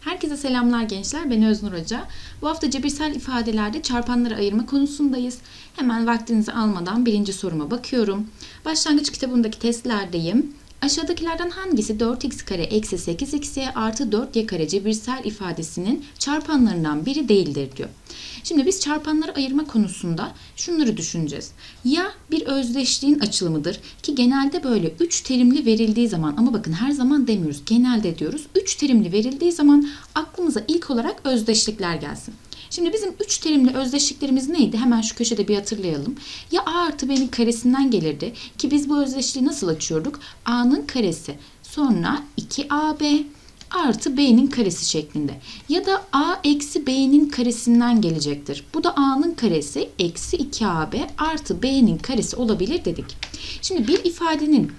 Herkese selamlar gençler. Ben Öznur Hoca. Bu hafta cebirsel ifadelerde çarpanları ayırma konusundayız. Hemen vaktinizi almadan birinci soruma bakıyorum. Başlangıç kitabındaki testlerdeyim. Aşağıdakilerden hangisi 4x kare eksi 8xy artı 4y kare cebirsel ifadesinin çarpanlarından biri değildir diyor. Şimdi biz çarpanları ayırma konusunda şunları düşüneceğiz. Ya bir özdeşliğin açılımıdır ki genelde böyle 3 terimli verildiği zaman ama bakın her zaman demiyoruz genelde diyoruz. 3 terimli verildiği zaman aklımıza ilk olarak özdeşlikler gelsin. Şimdi bizim 3 terimli özdeşliklerimiz neydi? Hemen şu köşede bir hatırlayalım. Ya a artı b'nin karesinden gelirdi ki biz bu özdeşliği nasıl açıyorduk? a'nın karesi sonra 2ab artı b'nin karesi şeklinde. Ya da a eksi b'nin karesinden gelecektir. Bu da a'nın karesi eksi 2ab artı b'nin karesi olabilir dedik. Şimdi bir ifadenin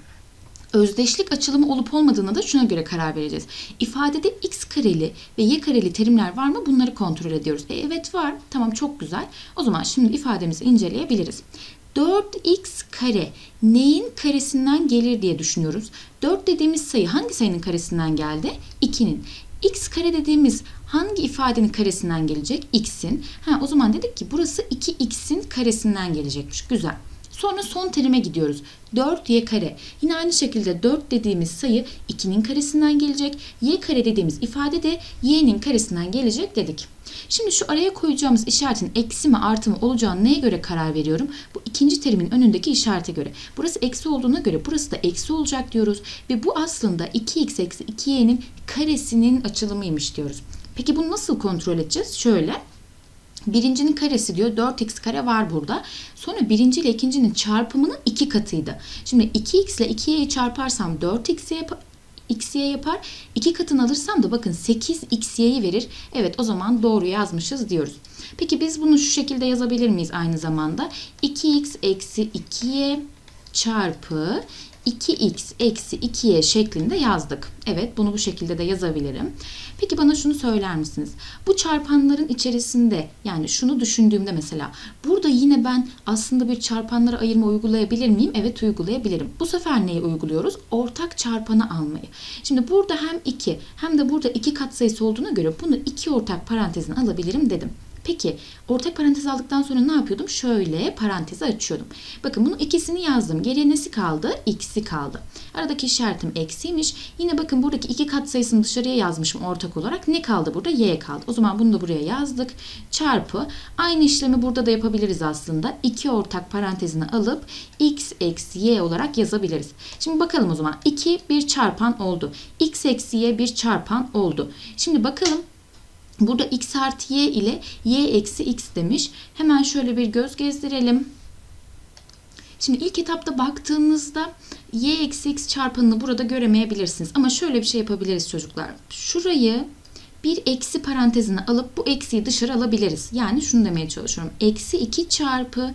özdeşlik açılımı olup olmadığına da şuna göre karar vereceğiz. İfadede x kareli ve y kareli terimler var mı? Bunları kontrol ediyoruz. E, evet var. Tamam çok güzel. O zaman şimdi ifademizi inceleyebiliriz. 4x kare neyin karesinden gelir diye düşünüyoruz. 4 dediğimiz sayı hangi sayının karesinden geldi? 2'nin. x kare dediğimiz hangi ifadenin karesinden gelecek? x'in. Ha, o zaman dedik ki burası 2x'in karesinden gelecekmiş. Güzel. Sonra son terime gidiyoruz. 4y kare. Yine aynı şekilde 4 dediğimiz sayı 2'nin karesinden gelecek. y kare dediğimiz ifade de y'nin karesinden gelecek dedik. Şimdi şu araya koyacağımız işaretin eksi mi artı mı olacağını neye göre karar veriyorum? Bu ikinci terimin önündeki işarete göre. Burası eksi olduğuna göre burası da eksi olacak diyoruz. Ve bu aslında 2x eksi 2y'nin karesinin açılımıymış diyoruz. Peki bunu nasıl kontrol edeceğiz? Şöyle. Birincinin karesi diyor 4x kare var burada. Sonra birinci ile ikincinin çarpımının iki katıydı. Şimdi 2x ile 2y'yi çarparsam 4x yapar. xy yapar. 2 katını alırsam da bakın 8xy'yi verir. Evet o zaman doğru yazmışız diyoruz. Peki biz bunu şu şekilde yazabilir miyiz aynı zamanda? 2x eksi 2y çarpı 2x eksi 2y şeklinde yazdık. Evet bunu bu şekilde de yazabilirim. Peki bana şunu söyler misiniz? Bu çarpanların içerisinde yani şunu düşündüğümde mesela burada yine ben aslında bir çarpanlara ayırma uygulayabilir miyim? Evet uygulayabilirim. Bu sefer neyi uyguluyoruz? Ortak çarpanı almayı. Şimdi burada hem 2 hem de burada 2 katsayısı olduğuna göre bunu iki ortak parantezine alabilirim dedim. Peki ortak parantez aldıktan sonra ne yapıyordum? Şöyle parantezi açıyordum. Bakın bunun ikisini yazdım. Geriye nesi kaldı? X'i kaldı. Aradaki işaretim eksiymiş. Yine bakın buradaki iki kat sayısını dışarıya yazmışım ortak olarak. Ne kaldı burada? Y kaldı. O zaman bunu da buraya yazdık. Çarpı. Aynı işlemi burada da yapabiliriz aslında. İki ortak parantezine alıp X eksi Y olarak yazabiliriz. Şimdi bakalım o zaman. 2 bir çarpan oldu. X eksi Y bir çarpan oldu. Şimdi bakalım Burada x artı y ile y eksi x demiş. Hemen şöyle bir göz gezdirelim. Şimdi ilk etapta baktığınızda y eksi x çarpanını burada göremeyebilirsiniz. Ama şöyle bir şey yapabiliriz çocuklar. Şurayı bir eksi parantezine alıp bu eksiyi dışarı alabiliriz. Yani şunu demeye çalışıyorum. Eksi 2 çarpı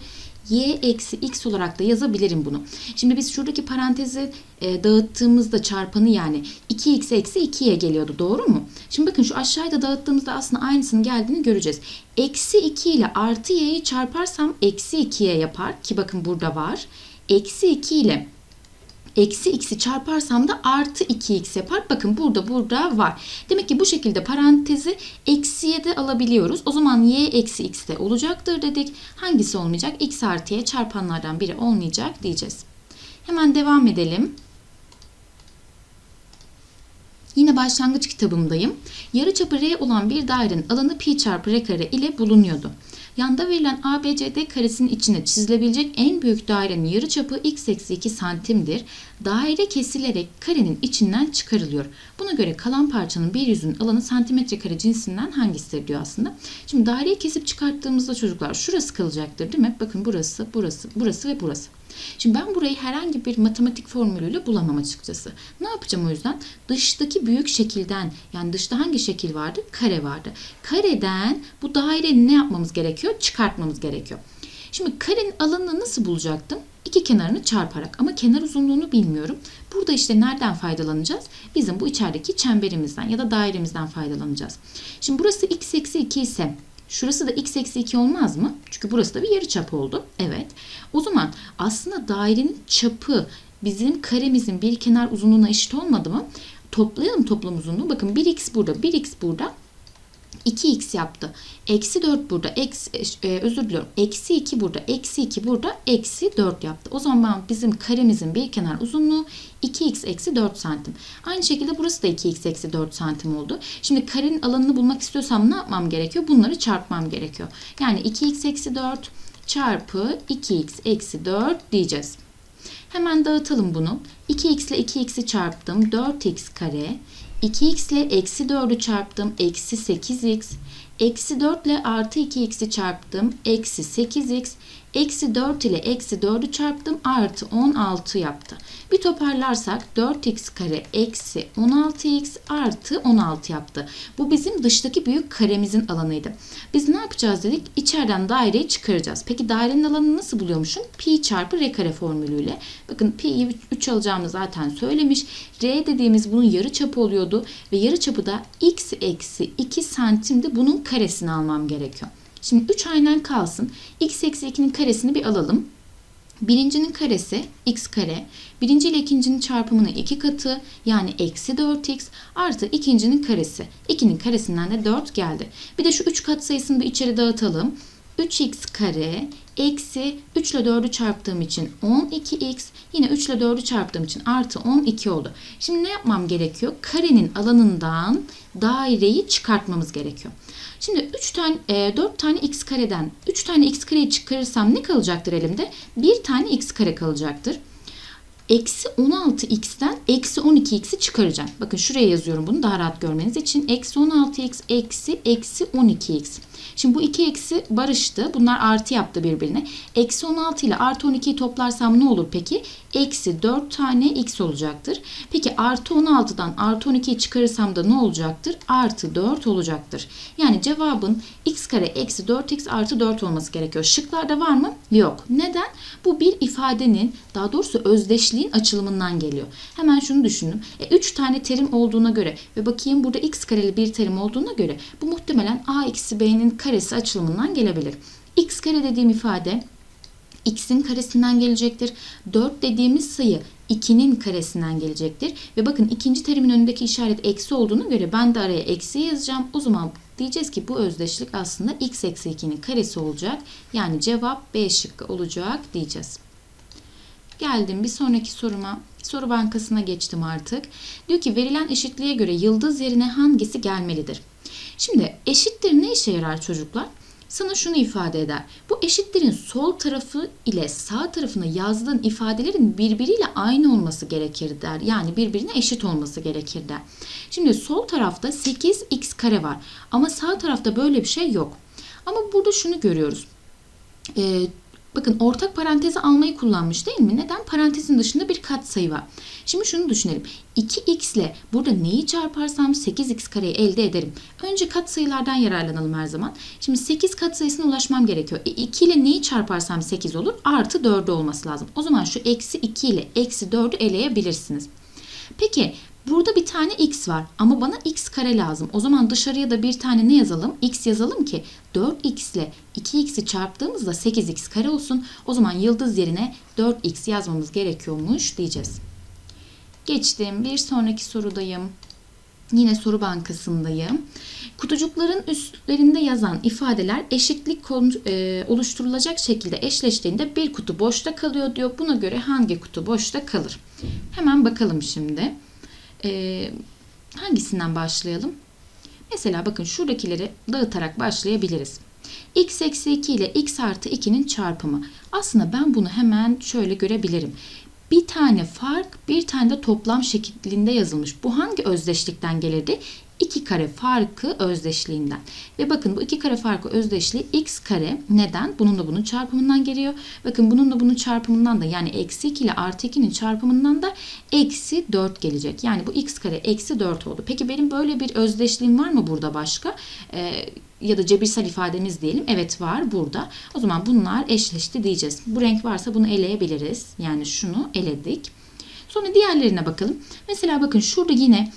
y eksi x olarak da yazabilirim bunu. Şimdi biz şuradaki parantezi e, dağıttığımızda çarpanı yani 2x eksi 2y geliyordu doğru mu? Şimdi bakın şu aşağıya da dağıttığımızda aslında aynısının geldiğini göreceğiz. Eksi 2 ile artı y'yi çarparsam eksi 2y yapar ki bakın burada var. Eksi 2 ile eksi x'i çarparsam da artı 2x yapar. Bakın burada burada var. Demek ki bu şekilde parantezi eksiye de alabiliyoruz. O zaman y eksi x de olacaktır dedik. Hangisi olmayacak? x artı y çarpanlardan biri olmayacak diyeceğiz. Hemen devam edelim. Yine başlangıç kitabımdayım. Yarıçapı r olan bir dairenin alanı pi çarpı r kare ile bulunuyordu. Yanda verilen ABCD karesinin içine çizilebilecek en büyük dairenin yarıçapı x eksi 2 santimdir. Daire kesilerek karenin içinden çıkarılıyor. Buna göre kalan parçanın bir yüzünün alanı santimetre kare cinsinden hangisidir diyor aslında. Şimdi daireyi kesip çıkarttığımızda çocuklar şurası kalacaktır değil mi? Bakın burası, burası, burası ve burası. Şimdi ben burayı herhangi bir matematik formülüyle bulamam açıkçası. Ne yapacağım o yüzden? Dıştaki büyük şekilden yani dışta hangi şekil vardı? Kare vardı. Kareden bu daireyi ne yapmamız gerekiyor? Çıkartmamız gerekiyor. Şimdi karenin alanını nasıl bulacaktım? İki kenarını çarparak ama kenar uzunluğunu bilmiyorum. Burada işte nereden faydalanacağız? Bizim bu içerideki çemberimizden ya da dairemizden faydalanacağız. Şimdi burası x eksi 2 ise Şurası da x eksi 2 olmaz mı? Çünkü burası da bir yarı çap oldu. Evet. O zaman aslında dairenin çapı bizim karemizin bir kenar uzunluğuna eşit olmadı mı? toplayalım toplam uzunluğu. Bakın 1x burada, 1x burada. 2x yaptı. Eksi 4 burada. Eksi, e, özür diliyorum. Eksi 2 burada. Eksi 2 burada. Eksi 4 yaptı. O zaman bizim karemizin bir kenar uzunluğu 2x eksi 4 santim. Aynı şekilde burası da 2x eksi 4 santim oldu. Şimdi karenin alanını bulmak istiyorsam ne yapmam gerekiyor? Bunları çarpmam gerekiyor. Yani 2x eksi 4 çarpı 2x eksi 4 diyeceğiz. Hemen dağıtalım bunu. 2x ile 2x'i çarptım. 4x kare. 2x ile eksi 4'ü çarptım. Eksi 8x. Eksi 4 ile artı 2x'i çarptım. Eksi 8x. Eksi 4 ile eksi 4'ü çarptım. Artı 16 yaptı. Bir toparlarsak 4x kare eksi 16x artı 16 yaptı. Bu bizim dıştaki büyük karemizin alanıydı. Biz ne yapacağız dedik? İçeriden daireyi çıkaracağız. Peki dairenin alanını nasıl buluyormuşum? Pi çarpı r kare formülüyle. Bakın pi'yi 3 alacağımı zaten söylemiş. R dediğimiz bunun yarı çapı oluyordu. Ve yarı çapı da x eksi 2 santimdi. Bunun karesini almam gerekiyor. Şimdi 3 aynen kalsın. x eksi 2'nin karesini bir alalım. Birincinin karesi x kare. Birinci ile ikincinin çarpımının iki katı yani eksi 4x artı ikincinin karesi. 2'nin karesinden de 4 geldi. Bir de şu 3 kat sayısını bir içeri dağıtalım. 3x kare eksi 3 ile 4'ü çarptığım için 12x yine 3 ile 4'ü çarptığım için artı 12 oldu. Şimdi ne yapmam gerekiyor? Karenin alanından daireyi çıkartmamız gerekiyor. Şimdi 3 tane e, 4 tane x kareden 3 tane x kareyi çıkarırsam ne kalacaktır elimde? 1 tane x kare kalacaktır. Eksi 16x'ten eksi 12x'i çıkaracağım. Bakın şuraya yazıyorum bunu daha rahat görmeniz için. Eksi 16x eksi eksi 12x. Şimdi bu iki eksi barıştı. Bunlar artı yaptı birbirine. Eksi 16 ile artı 12'yi toplarsam ne olur peki? Eksi 4 tane x olacaktır. Peki artı 16'dan artı 12'yi çıkarırsam da ne olacaktır? Artı 4 olacaktır. Yani cevabın x kare eksi 4x artı 4 olması gerekiyor. Şıklarda var mı? Yok. Neden? Bu bir ifadenin daha doğrusu özdeşliğin açılımından geliyor. Hemen şunu düşündüm. E, 3 tane terim olduğuna göre ve bakayım burada x kareli bir terim olduğuna göre bu muhtemelen a eksi b'nin karesi açılımından gelebilir. x kare dediğim ifade x'in karesinden gelecektir. 4 dediğimiz sayı 2'nin karesinden gelecektir. Ve bakın ikinci terimin önündeki işaret eksi olduğuna göre ben de araya eksi yazacağım. O zaman diyeceğiz ki bu özdeşlik aslında x eksi 2'nin karesi olacak. Yani cevap B şıkkı olacak diyeceğiz. Geldim bir sonraki soruma. Soru bankasına geçtim artık. Diyor ki verilen eşitliğe göre yıldız yerine hangisi gelmelidir? Şimdi eşittir ne işe yarar çocuklar? Sana şunu ifade eder. Bu eşitlerin sol tarafı ile sağ tarafına yazdığın ifadelerin birbiriyle aynı olması gerekir der. Yani birbirine eşit olması gerekir der. Şimdi sol tarafta 8x kare var. Ama sağ tarafta böyle bir şey yok. Ama burada şunu görüyoruz. Ee, Bakın ortak parantezi almayı kullanmış değil mi? Neden? Parantezin dışında bir katsayı var. Şimdi şunu düşünelim. 2x ile burada neyi çarparsam 8x kareyi elde ederim. Önce katsayılardan yararlanalım her zaman. Şimdi 8 katsayısına ulaşmam gerekiyor. E, 2 ile neyi çarparsam 8 olur? Artı 4 olması lazım. O zaman şu eksi 2 ile eksi 4'ü eleyebilirsiniz. Peki Burada bir tane x var ama bana x kare lazım. O zaman dışarıya da bir tane ne yazalım? x yazalım ki 4x ile 2x'i çarptığımızda 8x kare olsun. O zaman yıldız yerine 4x yazmamız gerekiyormuş diyeceğiz. Geçtim. Bir sonraki sorudayım. Yine soru bankasındayım. Kutucukların üstlerinde yazan ifadeler eşitlik e, oluşturulacak şekilde eşleştiğinde bir kutu boşta kalıyor diyor. Buna göre hangi kutu boşta kalır? Hemen bakalım şimdi. Ee, hangisinden başlayalım? Mesela bakın şuradakileri dağıtarak başlayabiliriz. x eksi 2 ile x artı 2'nin çarpımı. Aslında ben bunu hemen şöyle görebilirim. Bir tane fark, bir tane de toplam şeklinde yazılmış. Bu hangi özdeşlikten gelirdi? 2 kare farkı özdeşliğinden. Ve bakın bu 2 kare farkı özdeşliği x kare neden? Bununla bunun çarpımından geliyor. Bakın bununla bunun çarpımından da yani eksi 2 ile artı 2'nin çarpımından da eksi 4 gelecek. Yani bu x kare eksi 4 oldu. Peki benim böyle bir özdeşliğim var mı burada başka? Ee, ya da cebirsel ifademiz diyelim. Evet var burada. O zaman bunlar eşleşti diyeceğiz. Bu renk varsa bunu eleyebiliriz. Yani şunu eledik. Sonra diğerlerine bakalım. Mesela bakın şurada yine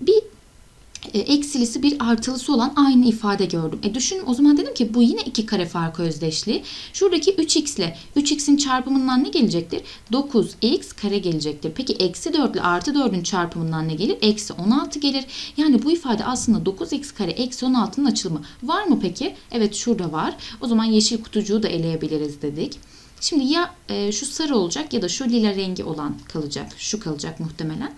bir eksilisi bir artılısı olan aynı ifade gördüm. E düşünün o zaman dedim ki bu yine iki kare farkı özdeşliği. Şuradaki 3x ile 3x'in çarpımından ne gelecektir? 9x kare gelecektir. Peki eksi 4 ile artı 4'ün çarpımından ne gelir? Eksi 16 gelir. Yani bu ifade aslında 9x kare eksi 16'nın açılımı. Var mı peki? Evet şurada var. O zaman yeşil kutucuğu da eleyebiliriz dedik. Şimdi ya e, şu sarı olacak ya da şu lila rengi olan kalacak. Şu kalacak muhtemelen.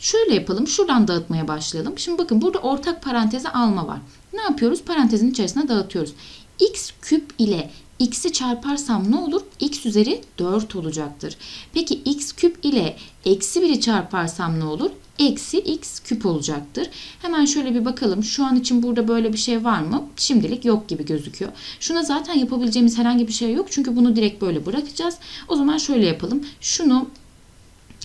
Şöyle yapalım. Şuradan dağıtmaya başlayalım. Şimdi bakın burada ortak paranteze alma var. Ne yapıyoruz? Parantezin içerisine dağıtıyoruz. x küp ile x'i çarparsam ne olur? x üzeri 4 olacaktır. Peki x küp ile eksi 1'i çarparsam ne olur? Eksi x küp olacaktır. Hemen şöyle bir bakalım. Şu an için burada böyle bir şey var mı? Şimdilik yok gibi gözüküyor. Şuna zaten yapabileceğimiz herhangi bir şey yok. Çünkü bunu direkt böyle bırakacağız. O zaman şöyle yapalım. Şunu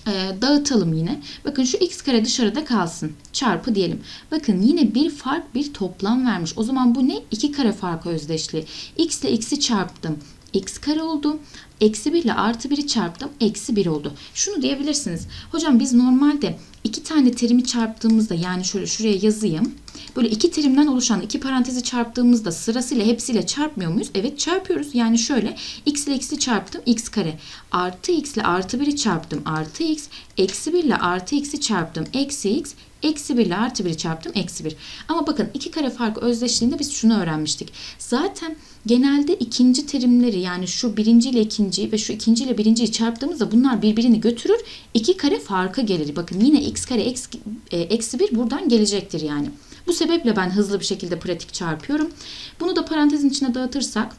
e, dağıtalım yine. Bakın şu x kare dışarıda kalsın. Çarpı diyelim. Bakın yine bir fark bir toplam vermiş. O zaman bu ne? 2 kare farkı özdeşliği. x ile x'i çarptım. x kare oldu. Eksi 1 ile artı 1'i çarptım. Eksi 1 oldu. Şunu diyebilirsiniz. Hocam biz normalde iki tane terimi çarptığımızda yani şöyle şuraya yazayım. Böyle iki terimden oluşan iki parantezi çarptığımızda sırasıyla hepsiyle çarpmıyor muyuz? Evet çarpıyoruz. Yani şöyle x ile x'i çarptım x kare. Artı x ile artı 1'i çarptım artı x. Eksi 1 ile artı x'i çarptım eksi x. Eksi 1 ile artı 1'i çarptım eksi 1. Ama bakın iki kare farkı özdeşliğinde biz şunu öğrenmiştik. Zaten genelde ikinci terimleri yani şu birinci ile ikinciyi ve şu ikinci ile birinciyi çarptığımızda bunlar birbirini götürür. İki kare farkı gelir. Bakın yine x kare eksi, e, eksi 1 buradan gelecektir yani. Bu sebeple ben hızlı bir şekilde pratik çarpıyorum. Bunu da parantezin içine dağıtırsak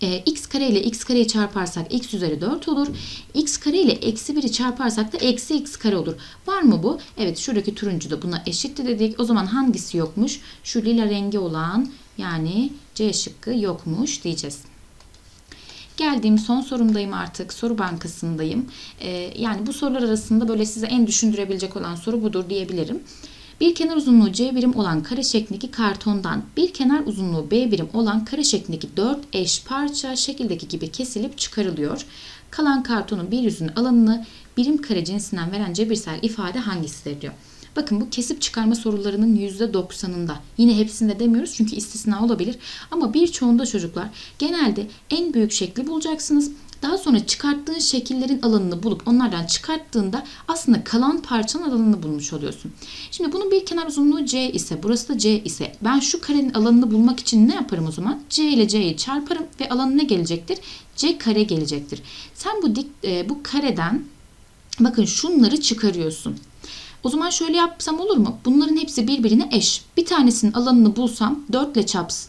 e, x kare ile x kareyi çarparsak x üzeri 4 olur. x kare ile eksi 1'i çarparsak da eksi x kare olur. Var mı bu? Evet şuradaki turuncu da buna eşitti dedik. O zaman hangisi yokmuş? Şu lila rengi olan yani C şıkkı yokmuş diyeceğiz. Geldiğim son sorumdayım artık. Soru bankasındayım. Ee, yani bu sorular arasında böyle size en düşündürebilecek olan soru budur diyebilirim. Bir kenar uzunluğu C birim olan kare şeklindeki kartondan bir kenar uzunluğu B birim olan kare şeklindeki 4 eş parça şekildeki gibi kesilip çıkarılıyor. Kalan kartonun bir yüzünün alanını birim kare cinsinden veren cebirsel ifade hangisidir diyor. Bakın bu kesip çıkarma sorularının %90'ında. Yine hepsinde demiyoruz çünkü istisna olabilir. Ama birçoğunda çocuklar genelde en büyük şekli bulacaksınız. Daha sonra çıkarttığın şekillerin alanını bulup onlardan çıkarttığında aslında kalan parçanın alanını bulmuş oluyorsun. Şimdi bunun bir kenar uzunluğu C ise burası da C ise ben şu karenin alanını bulmak için ne yaparım o zaman? C ile C'yi çarparım ve alanı ne gelecektir? C kare gelecektir. Sen bu dik, e, bu kareden bakın şunları çıkarıyorsun. O zaman şöyle yapsam olur mu? Bunların hepsi birbirine eş. Bir tanesinin alanını bulsam 4 ile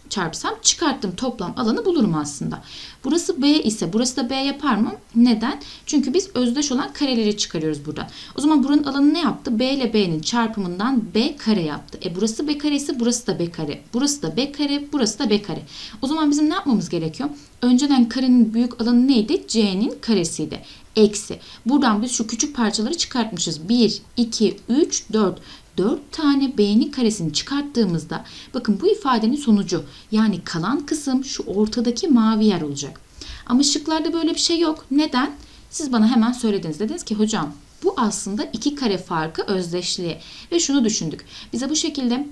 çarpsam çıkarttım toplam alanı bulurum aslında. Burası B ise burası da B yapar mı? Neden? Çünkü biz özdeş olan kareleri çıkarıyoruz burada. O zaman buranın alanı ne yaptı? B ile B'nin çarpımından B kare yaptı. E burası B kare ise burası da B kare. Burası da B kare, burası da B kare. O zaman bizim ne yapmamız gerekiyor? Önceden karenin büyük alanı neydi? C'nin karesiydi eksi. Buradan biz şu küçük parçaları çıkartmışız. 1, 2, 3, 4. 4 tane b'nin karesini çıkarttığımızda bakın bu ifadenin sonucu yani kalan kısım şu ortadaki mavi yer olacak. Ama şıklarda böyle bir şey yok. Neden? Siz bana hemen söylediniz. Dediniz ki hocam bu aslında iki kare farkı özdeşliği. Ve şunu düşündük. Bize bu şekilde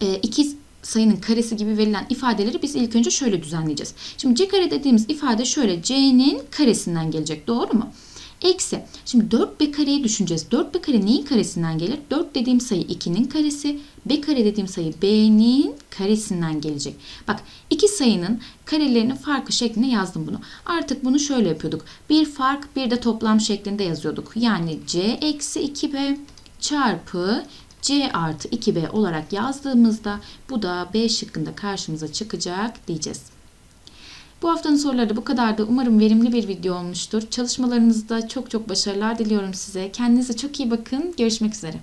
e, iki sayının karesi gibi verilen ifadeleri biz ilk önce şöyle düzenleyeceğiz. Şimdi c kare dediğimiz ifade şöyle c'nin karesinden gelecek doğru mu? Eksi. Şimdi 4b kareyi düşüneceğiz. 4b kare neyin karesinden gelir? 4 dediğim sayı 2'nin karesi. b kare dediğim sayı b'nin karesinden gelecek. Bak iki sayının karelerinin farkı şeklinde yazdım bunu. Artık bunu şöyle yapıyorduk. Bir fark bir de toplam şeklinde yazıyorduk. Yani c eksi 2b çarpı C artı 2B olarak yazdığımızda bu da B şıkkında karşımıza çıkacak diyeceğiz. Bu haftanın soruları da bu kadardı. Umarım verimli bir video olmuştur. Çalışmalarınızda çok çok başarılar diliyorum size. Kendinize çok iyi bakın. Görüşmek üzere.